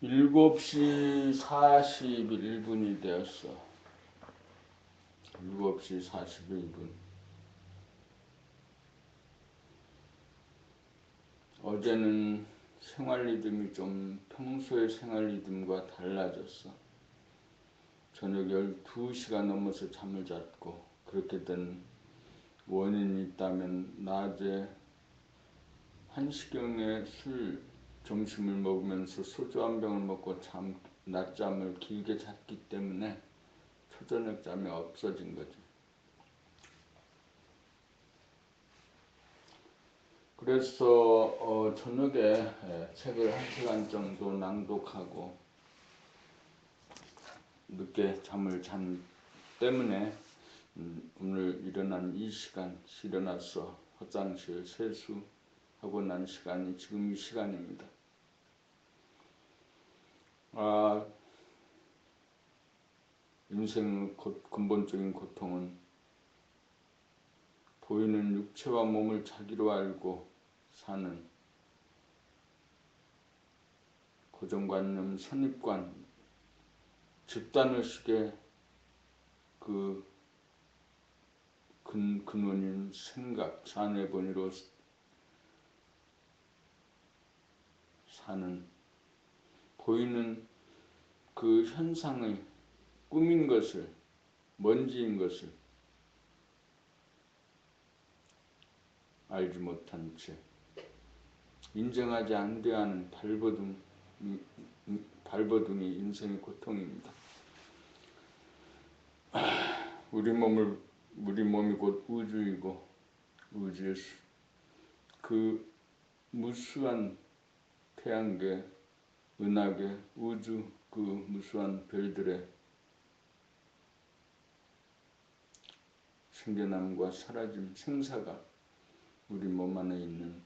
일곱 시 사십일 분이 되었어. 일곱 시 사십일 분. 어제는 생활 리듬이 좀 평소의 생활 리듬과 달라졌어. 저녁 12시가 넘어서 잠을 잤고 그렇게 된 원인이 있다면 낮에 1시경에 술 점심을 먹으면서 소주 한 병을 먹고 잠 낮잠을 길게 잤기 때문에 초저녁 잠이 없어진 거지. 그래서 어, 저녁에 예, 책을 한 시간 정도 낭독하고 늦게 잠을 잔 때문에 음, 오늘 일어난 이 시간 일어나서 화장실 세수하고 난 시간이 지금 이 시간입니다. 아, 인생의 근본적인 고통은 보이는 육체와 몸을 자기로 알고 사는 고정관념, 선입관, 집단의식의 그 근, 근원인 생각, 자네 본의로 사는 보이는 그 현상의 꿈인 것을 먼지인 것을 알지 못한 채 인정하지 않되 하는 발버둥 발버둥이 인생의 고통입니다. 우리 몸을 우리 몸이 곧 우주이고 우주의 그 무수한 태양계 은하계, 우주 그 무수한 별들의 생겨남과 사라짐, 생사가 우리 몸 안에 있는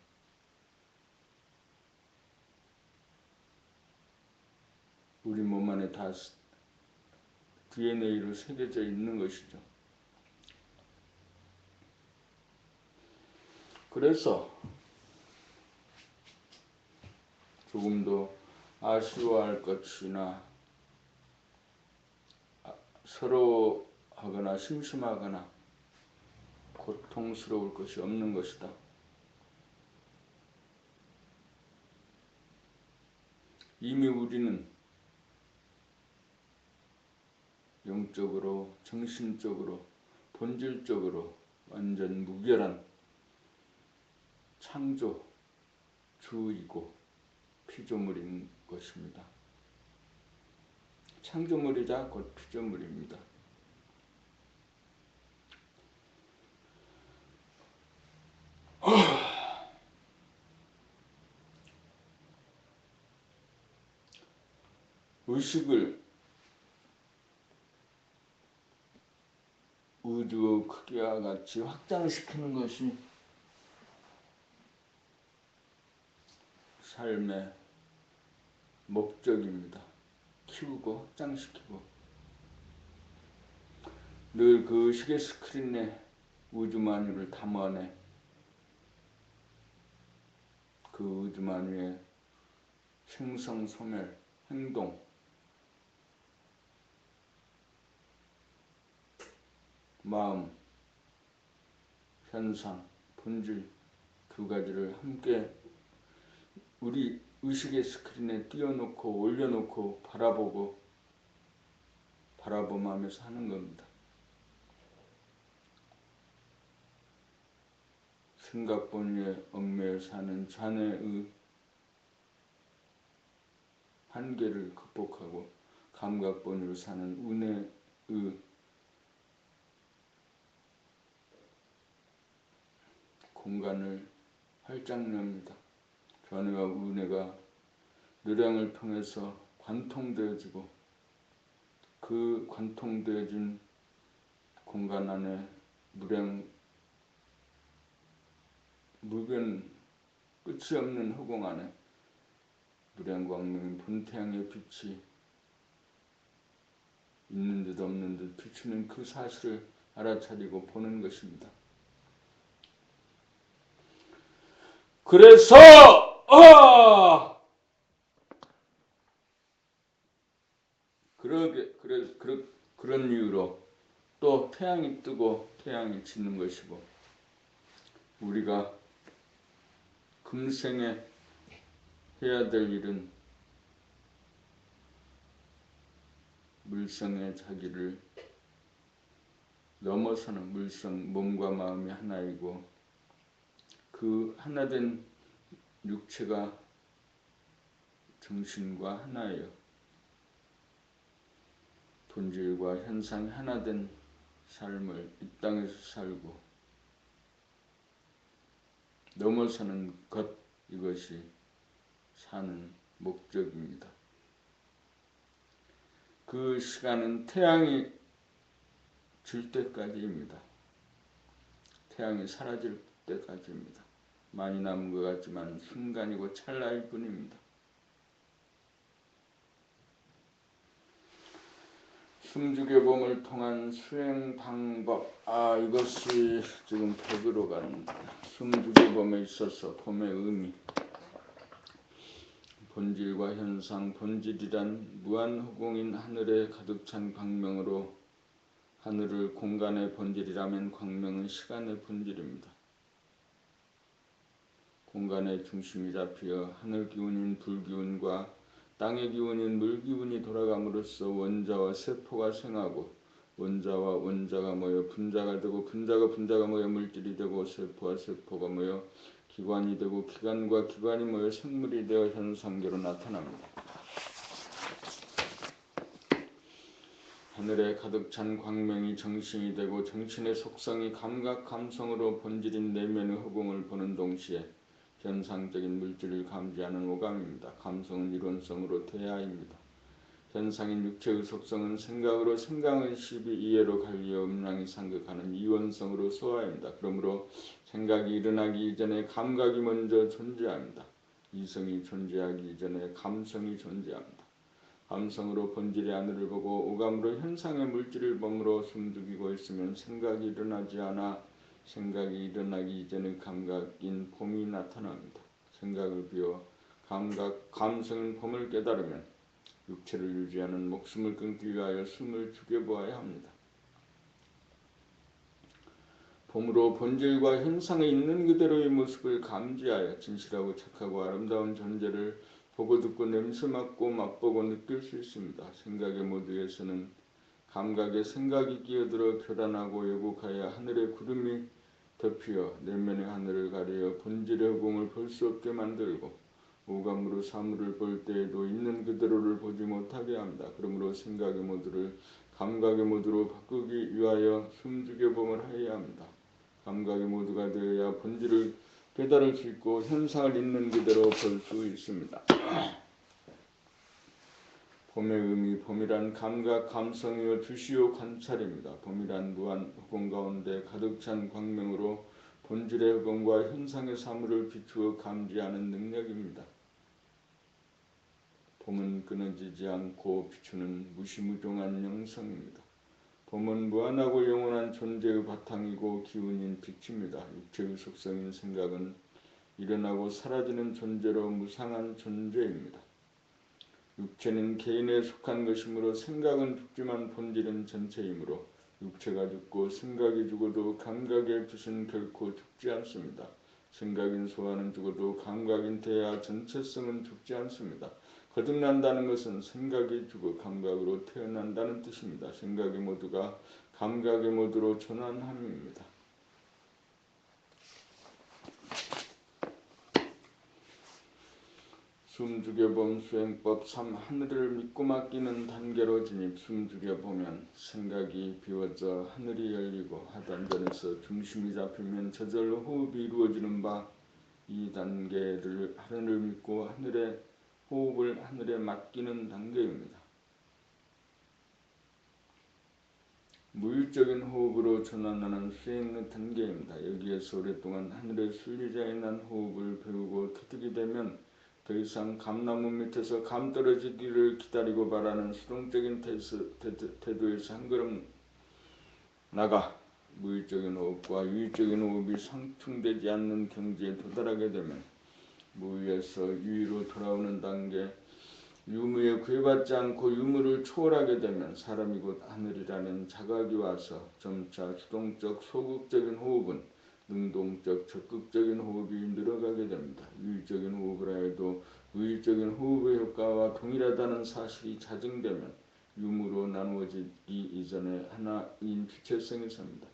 우리 몸 안에 다 DNA로 새겨져 있는 것이죠. 그래서 조금 더 아쉬워할 것이나 아, 서러하거나 심심하거나 고통스러울 것이 없는 것이다. 이미 우리는 영적으로, 정신적으로, 본질적으로 완전 무결한 창조 주이고 피조물인 것입니다. 창조물이자 곧 피조물입니다. 의식을 우주 크기와 같이 확장시키는 것이 삶의 목적입니다. 키우고 확장시키고 늘 그 시계 스크린에 우주만유를 담아내 그 우주만유의 생성, 소멸, 행동 마음, 현상, 본질 두 가지를 함께 우리 의식의 스크린에 띄워놓고 올려놓고 바라보고 바라보면서 하는 겁니다. 생각본위에 얽매여 사는 자네의 한계를 극복하고 감각본위로 사는 운해의 공간을 활짝 엽니다. 견해와 운해가 느량을 통해서 관통되어지고 그 관통되어진 공간 안에 무량 무변 끝이 없는 허공 안에 거대한 광명인 본태양의 빛이 있는 듯 없는 듯 비추는 그 사실을 알아차리고 보는 것입니다. 그래서 아 그러게 그래 그러, 그런 이유로 또 태양이 뜨고 태양이 지는 것이고 우리가 금생에 해야 될 일은 물성의 자기를 넘어서는 물성 몸과 마음이 하나이고 그 하나된 육체가 정신과 하나예요. 본질과 현상이 하나된 삶을 이 땅에서 살고 넘어서는 것 이것이 사는 목적입니다. 그 시간은 태양이 질 때까지입니다. 태양이 사라질 때까지입니다. 많이 남은 것 같지만 순간이고 찰나일 뿐입니다. 숨죽여봄을 통한 수행 방법 아 이것이 지금 벽으로 간 숨죽여봄에 있어서 봄의 의미 본질과 현상 본질이란 무한허공인 하늘에 가득 찬 광명으로 하늘을 공간의 본질이라면 광명은 시간의 본질입니다. 공간의 중심이 잡혀 하늘 기운인 불 기운과 땅의 기운인 물 기운이 돌아감으로써 원자와 세포가 생하고 원자와 원자가 모여 분자가 되고 분자가 분자가 모여 물질이 되고 세포와 세포가 모여 기관이 되고 기관과 기관이 모여 생물이 되어 현상계로 나타납니다. 하늘에 가득 찬 광명이 정신이 되고 정신의 속성이 감각 감성으로 본질인 내면의 허공을 보는 동시에 현상적인 물질을 감지하는 오감입니다. 감성은 이론성으로 대하입니다. 현상인 육체의 속성은 생각으로 생각의 시비 이해로 갈려 음량이 상극하는 이원성으로 소화합니다. 그러므로 생각이 일어나기 이전에 감각이 먼저 존재합니다. 이성이 존재하기 이전에 감성이 존재합니다. 감성으로 본질의 하늘을 보고 오감으로 현상의 물질을 범으로 숨죽이고 있으면 생각이 일어나지 않아 생각이 일어나기 이전의 감각인 봄이 나타납니다. 생각을 비워 감각, 감성인 봄을 깨달으면 육체를 유지하는 목숨을 끊기 위하여 숨을 죽여보아야 합니다. 봄으로 본질과 현상에 있는 그대로의 모습을 감지하여 진실하고 착하고 아름다운 존재를 보고 듣고 냄새 맡고 맛보고 느낄 수 있습니다. 생각의 모두에서는 감각에 생각이 끼어들어 교란하고 왜곡하여 하늘의 구름이 덮여 내면의 하늘을 가려 본질의 허공을 볼 수 없게 만들고 오감으로 사물을 볼 때에도 있는 그대로를 보지 못하게 합니다. 그러므로 생각의 모두를 감각의 모두로 바꾸기 위하여 숨죽여봄을 해야 합니다. 감각의 모두가 되어야 본질을 깨달을 수 있고 현상을 있는 그대로 볼 수 있습니다. 봄의 의미, 봄이란 감각, 감성이요 주시오 관찰입니다. 봄이란 무한 허공 가운데 가득 찬 광명으로 본질의 허공과 현상의 사물을 비추어 감지하는 능력입니다. 봄은 끊어지지 않고 비추는 무시무종한 영성입니다. 봄은 무한하고 영원한 존재의 바탕이고 기운인 빛입니다. 육체의 속성인 생각은 일어나고 사라지는 존재로 무상한 존재입니다. 육체는 개인에 속한 것이므로 생각은 죽지만 본질은 전체이므로 육체가 죽고 생각이 죽어도 감각의 빛은 결코 죽지 않습니다. 생각인 소화는 죽어도 감각인 대야 전체성은 죽지 않습니다. 거듭난다는 것은 생각이 죽어 감각으로 태어난다는 뜻입니다. 생각이 모두가 감각의 모두로 전환함입니다. 숨죽여봄 수행법 3. 하늘을 믿고 맡기는 단계로 진입 숨죽여보면 생각이 비워져 하늘이 열리고 하단전에서 중심이 잡히면 저절로 호흡이 이루어지는 바 이 단계를 하늘을 믿고 하늘의 호흡을 하늘에 맡기는 단계입니다. 무율적인 호흡으로 전환하는 수행의 단계입니다. 여기에서 오랫동안 하늘의 순리자에 난 호흡을 배우고 터득이 되면 더 이상 감나무 밑에서 감 떨어지기를 기다리고 바라는 수동적인 태도에서 한 걸음 나가 무의적인 호흡과 유의적인 호흡이 상충되지 않는 경지에 도달하게 되면 무의에서 유의로 돌아오는 단계 유무에 구애받지 않고 유무를 초월하게 되면 사람이 곧 하늘이라는 자각이 와서 점차 주동적 소극적인 호흡은 능동적 적극적인 호흡이 늘어가게 됩니다. 유의적인 호흡을 해도 의적인 호흡의 효과와 동일하다는 사실이 자증되면 유무로 나누어지기 이전에 하나인 주체성이 섭니다.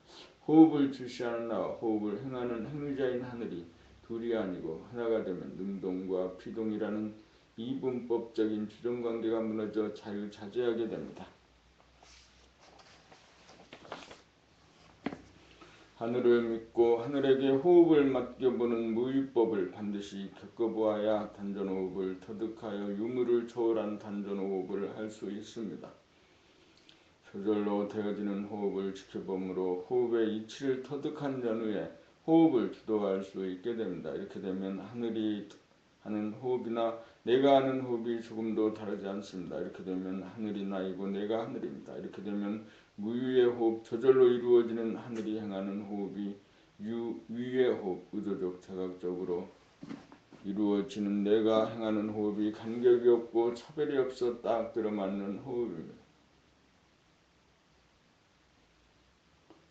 호흡을 주시하는 나와 호흡을 행하는 행위자인 하늘이 둘이 아니고 하나가 되면 능동과 피동이라는 이분법적인 주정관계가 무너져 자유자재하게 됩니다. 하늘을 믿고 하늘에게 호흡을 맡겨보는 무위법을 반드시 겪어보아야 단전호흡을 터득하여 유무를 초월한 단전호흡을 할 수 있습니다. 저절로 되어지는 호흡을 지켜보므로 호흡의 이치를 터득한 전후에 호흡을 주도할 수 있게 됩니다. 이렇게 되면 하늘이 하는 호흡이나 내가 하는 호흡이 조금도 다르지 않습니다. 이렇게 되면 하늘이 나이고 내가 하늘입니다. 이렇게 되면 무유의 호흡, 저절로 이루어지는 하늘이 행하는 호흡이 유, 유의 호흡, 의도적, 자각적으로 이루어지는 내가 행하는 호흡이 간격이 없고 차별이 없어 딱 들어맞는 호흡입니다.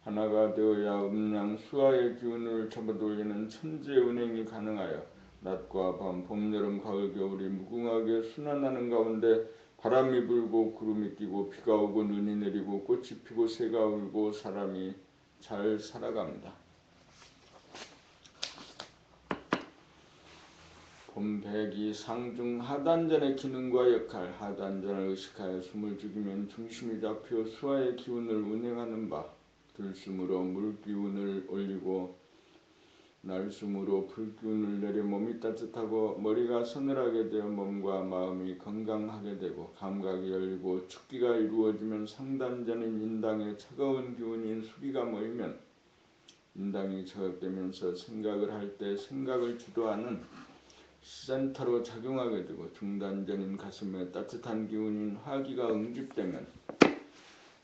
하나가 되어야 음양 수화의 기운을 잡아돌리는 천재 운행이 가능하여 낮과 밤, 봄, 여름, 가을, 겨울이 무궁하게 순환하는 가운데 바람이 불고 구름이 끼고 비가 오고 눈이 내리고 꽃이 피고 새가 울고 사람이 잘 살아갑니다. 봄백이 상중 하단전의 기능과 역할 하단전을 의식하여 숨을 죽이면 중심이 잡혀 수화의 기운을 운행하는 바 들숨으로 물기운을 올리고 날숨으로 불기운을 내려 몸이 따뜻하고 머리가 서늘하게 되어 몸과 마음이 건강하게 되고 감각이 열리고 축기가 이루어지면 상단전인 인당에 차가운 기운인 수기가 모이면 인당이 자극되면서 생각을 할 때 생각을 주도하는 센터로 작용하게 되고 중단전인 가슴에 따뜻한 기운인 화기가 응집되면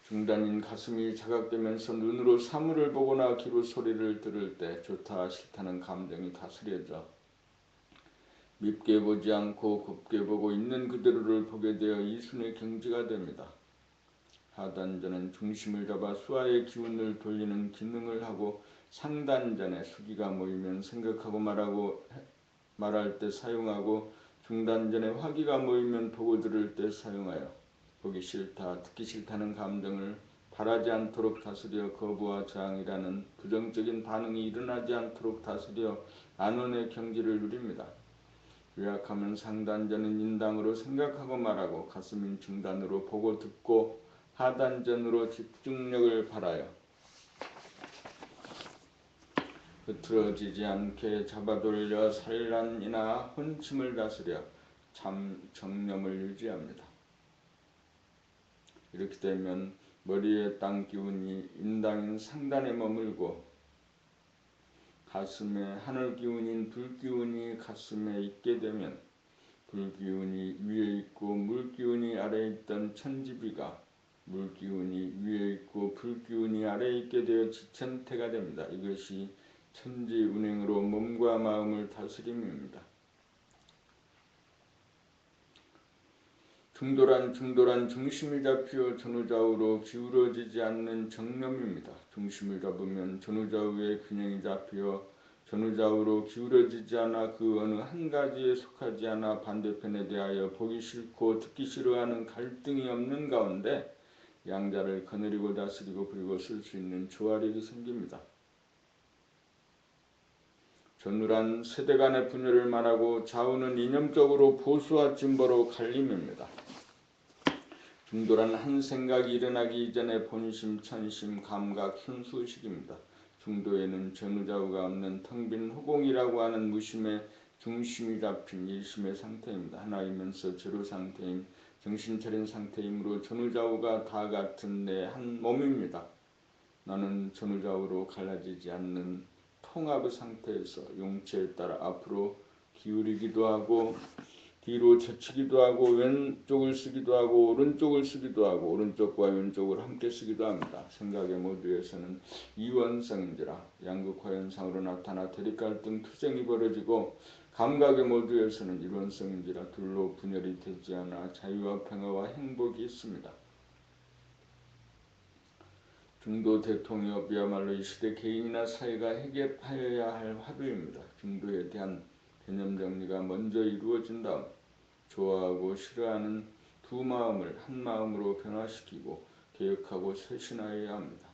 중단인 가슴이 자각되면서 눈으로 사물을 보거나 귀로 소리를 들을 때 좋다 싫다는 감정이 다스려져 밉게 보지 않고 곱게 보고 있는 그대로를 보게 되어 이순의 경지가 됩니다. 하단전은 중심을 잡아 수화의 기운을 돌리는 기능을 하고 상단전에 수기가 모이면 생각하고 말하고 말할 때 사용하고 중단전에 화기가 모이면 보고 들을 때 사용하여 보기 싫다, 듣기 싫다는 감정을 바라지 않도록 다스려 거부와 저항이라는 부정적인 반응이 일어나지 않도록 다스려 안원의 경지를 누립니다. 요약하면 상단전은 인당으로 생각하고 말하고 가슴인 중단으로 보고 듣고 하단전으로 집중력을 발하여 흐트러지지 않게 잡아돌려 산란이나 혼침을 다스려 참 정념을 유지합니다. 이렇게 되면 머리에 땅 기운이 인당인 상단에 머물고 가슴에 하늘 기운인 불 기운이 가슴에 있게 되면 불 기운이 위에 있고 물 기운이 아래에 있던 천지비가 물 기운이 위에 있고 불 기운이 아래에 있게 되어 지천태가 됩니다. 이것이 천지 운행으로 몸과 마음을 다스림입니다. 중도란 중도란 중심이 잡혀 전후좌우로 기울어지지 않는 정념입니다. 중심을 잡으면 전후좌우의 균형이 잡혀 전후좌우로 기울어지지 않아 그 어느 한 가지에 속하지 않아 반대편에 대하여 보기 싫고 듣기 싫어하는 갈등이 없는 가운데 양자를 거느리고 다스리고 그리고 쓸 수 있는 조화력이 생깁니다. 전후란 세대 간의 분열을 말하고 좌우는 이념적으로 보수와 진보로 갈림입니다. 중도란 한 생각이 일어나기 이전에 본심, 천심, 감각, 순수식입니다. 중도에는 전후좌우가 없는 텅빈 허공이라고 하는 무심의 중심이 잡힌 일심의 상태입니다. 하나이면서 제로 상태임, 정신 차린 상태이므로 전후좌우가 다 같은 내 한 몸입니다. 나는 전후좌우로 갈라지지 않는 통합의 상태에서 용체에 따라 앞으로 기울이기도 하고 뒤로 젖히기도 하고 왼쪽을 쓰기도 하고 오른쪽을 쓰기도 하고 오른쪽과 왼쪽을 함께 쓰기도 합니다. 생각의 모두에서는 이원성인지라 양극화 현상으로 나타나 대립 갈등 투쟁이 벌어지고 감각의 모두에서는 이원성인지라 둘로 분열이 되지 않아 자유와 평화와 행복이 있습니다. 중도 대통협이야말로 이 시대 개인이나 사회가 해결하여야 할 화두입니다. 중도에 대한 개념 정리가 먼저 이루어진 다음 좋아하고 싫어하는 두 마음을 한 마음으로 변화시키고 개혁하고 쇄신하여야 합니다.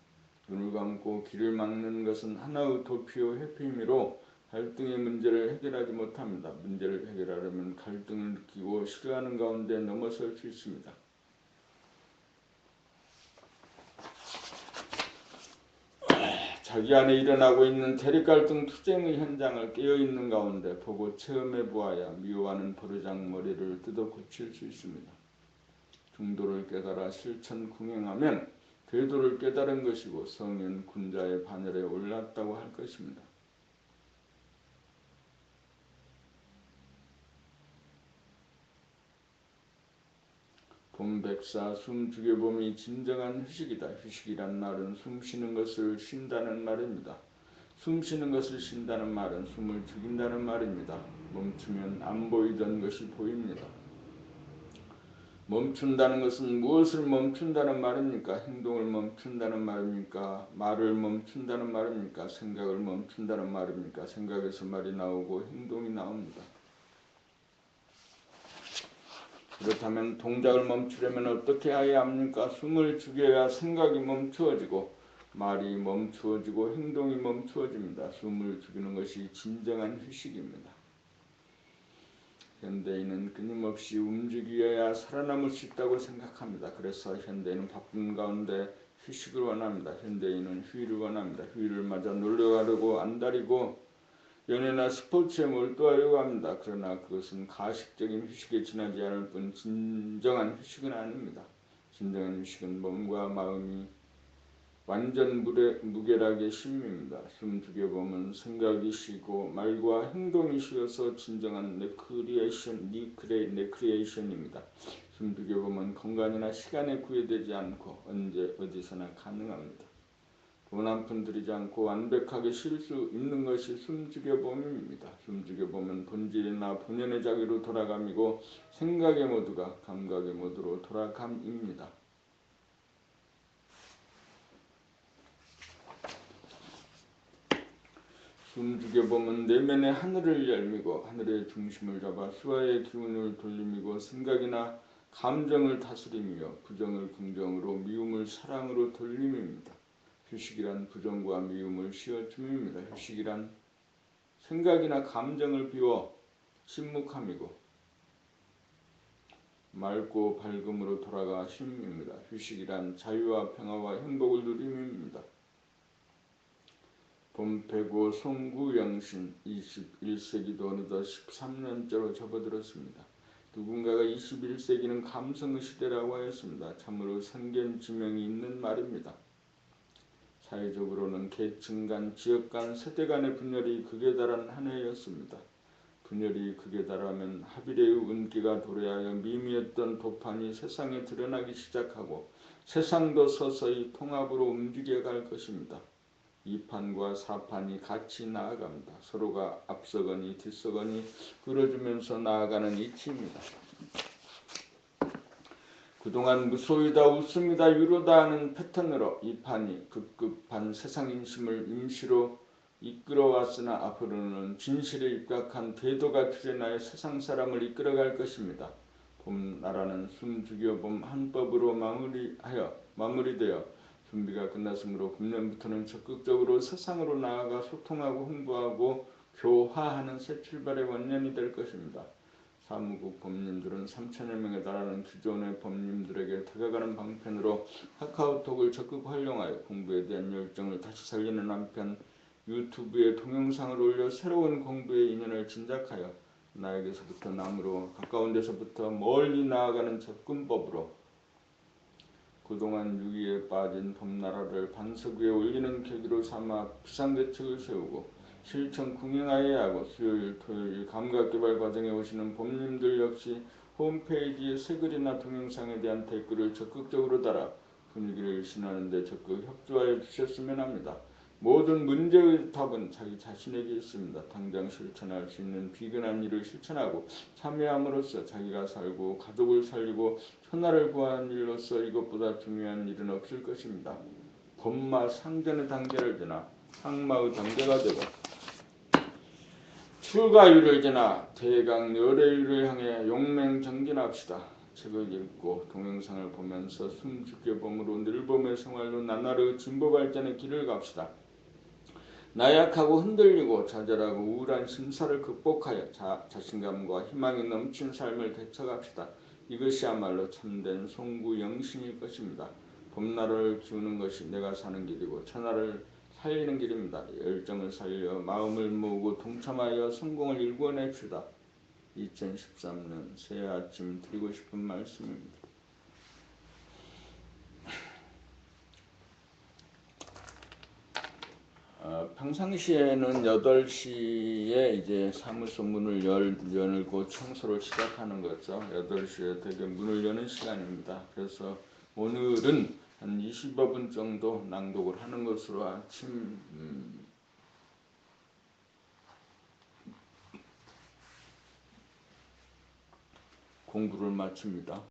눈을 감고 길을 막는 것은 하나의 도피오 회피미로 갈등의 문제를 해결하지 못합니다. 문제를 해결하려면 갈등을 느끼고 싫어하는 가운데 넘어설 수 있습니다. 자기 안에 일어나고 있는 대립 갈등 투쟁의 현장을 깨어있는 가운데 보고 체험해 보아야 미워하는 버르장 머리를 뜯어 고칠 수 있습니다. 중도를 깨달아 실천 궁행하면 궤도를 깨달은 것이고 성인 군자의 반열에 올랐다고 할 것입니다. 봄백사 숨 죽여봄이 진정한 휴식이다. 휴식이란 말은 숨 쉬는 것을 쉰다는 말입니다. 숨 쉬는 것을 쉰다는 말은 숨을 죽인다는 말입니다. 멈추면 안 보이던 것이 보입니다. 멈춘다는 것은 무엇을 멈춘다는 말입니까? 행동을 멈춘다는 말입니까? 말을 멈춘다는 말입니까? 생각을 멈춘다는 말입니까? 생각에서 말이 나오고 행동이 나옵니다. 그렇다면 동작을 멈추려면 어떻게 해야 합니까? 숨을 죽여야 생각이 멈추어지고 말이 멈추어지고 행동이 멈추어집니다. 숨을 죽이는 것이 진정한 휴식입니다. 현대인은 끊임없이 움직여야 살아남을 수 있다고 생각합니다. 그래서 현대인은 바쁜 가운데 휴식을 원합니다. 현대인은 휴일을 원합니다. 휴일을 맞아 놀러 가려고 안달이고 연애나 스포츠에 몰두하려고 합니다. 그러나 그것은 가식적인 휴식에 지나지 않을 뿐 진정한 휴식은 아닙니다. 진정한 휴식은 몸과 마음이 완전 무례, 무게락의 쉼입니다. 숨 죽여 보면 생각이 쉬고 말과 행동이 쉬어서 진정한 네크리에이션, 니크레, 네크리에이션입니다. 숨 죽여 보면 공간이나 시간에 구애되지 않고 언제 어디서나 가능합니다. 돈한푼 들이지 않고 완벽하게 쉴 수 있는 것이 숨죽여 봄입니다. 숨죽여 보면 본질이나 본연의 자기로 돌아감이고 생각의 모두가 감각의 모두로 돌아감입니다. 숨죽여 보면 내면의 하늘을 열미고 하늘의 중심을 잡아 수화의 기운을 돌림이고 생각이나 감정을 다스림이며 부정을 긍정으로 미움을 사랑으로 돌림입니다. 휴식이란 부정과 미움을 씌워줌입니다. 휴식이란 생각이나 감정을 비워 침묵함이고 맑고 밝음으로 돌아가 쉼입니다. 휴식이란 자유와 평화와 행복을 누림입니다. 봄패고 송구영신 21세기도 어느덧 13년째로 접어들었습니다. 누군가가 21세기는 감성의 시대라고 하였습니다. 참으로 선견지명이 있는 말입니다. 사회적으로는 계층 간, 지역 간, 세대 간의 분열이 극에 달한 한 해였습니다. 분열이 극에 달하면 하비레의 운기가 도래하여 미미했던 도판이 세상에 드러나기 시작하고 세상도 서서히 통합으로 움직여갈 것입니다. 2판과 4판이 같이 나아갑니다. 서로가 앞서거니 뒤서거니 끌어주면서 나아가는 이치입니다. 그동안 무소이다 웃습니다 유로다 하는 패턴으로 이 판이 급급한 세상 인심을 임시로 이끌어왔으나 앞으로는 진실에 입각한 대도가 출현하여 세상 사람을 이끌어갈 것입니다. 봄나라는 숨죽여 봄 한법으로 마무리하여 마무리되어 준비가 끝났으므로 금년부터는 적극적으로 세상으로 나아가 소통하고 홍보하고 교화하는 새 출발의 원년이 될 것입니다. 사무국 법님들은 3천여 명에 달하는 기존의 법님들에게 다가가는 방편으로 카카오톡을 적극 활용하여 공부에 대한 열정을 다시 살리는 한편 유튜브에 동영상을 올려 새로운 공부의 인연을 진작하여 나에게서부터 남으로 가까운 데서부터 멀리 나아가는 접근법으로 그동안 유기에 빠진 범나라를 반석 위에 올리는 계기로 삼아 비상대책을 세우고 실천 궁행하여야 하고 수요일 토요일 감각개발 과정에 오시는 봄님들 역시 홈페이지에 새 글이나 동영상에 대한 댓글을 적극적으로 달아 분위기를 신하는 데 적극 협조하여 주셨으면 합니다. 모든 문제의 답은 자기 자신에게 있습니다. 당장 실천할 수 있는 비근한 일을 실천하고 참여함으로써 자기가 살고 가족을 살리고 천하를 구하는 일로서 이것보다 중요한 일은 없을 것입니다. 봄마 상전의 단계를 지나 상마의 단계가 되고 출가율을 지나 대강 열애율을 향해 용맹정진합시다. 책을 읽고 동영상을 보면서 숨죽게 봄으로 늘봄의 생활로 나날의 진보 발전의 길을 갑시다. 나약하고 흔들리고 좌절하고 우울한 심사를 극복하여 자, 자신감과 희망이 넘친 삶을 되찾갑시다. 이것이야말로 참된 송구 영신일 것입니다. 봄나라를 키우는 것이 내가 사는 길이고 천하를 살리는 길입니다. 열정을 살려 마음을 모으고 동참하여 성공을 일궈냅시다. 2013년 새해 아침 드리고 싶은 말씀입니다. 어, 평상시에는 8시에 이제 사무소 문을 열, 열고 청소를 시작하는 거죠. 8시에 되게 문을 여는 시간입니다. 그래서 오늘은 한 20여 분 정도 낭독을 하는 것으로 아침 음, 공부를 마칩니다.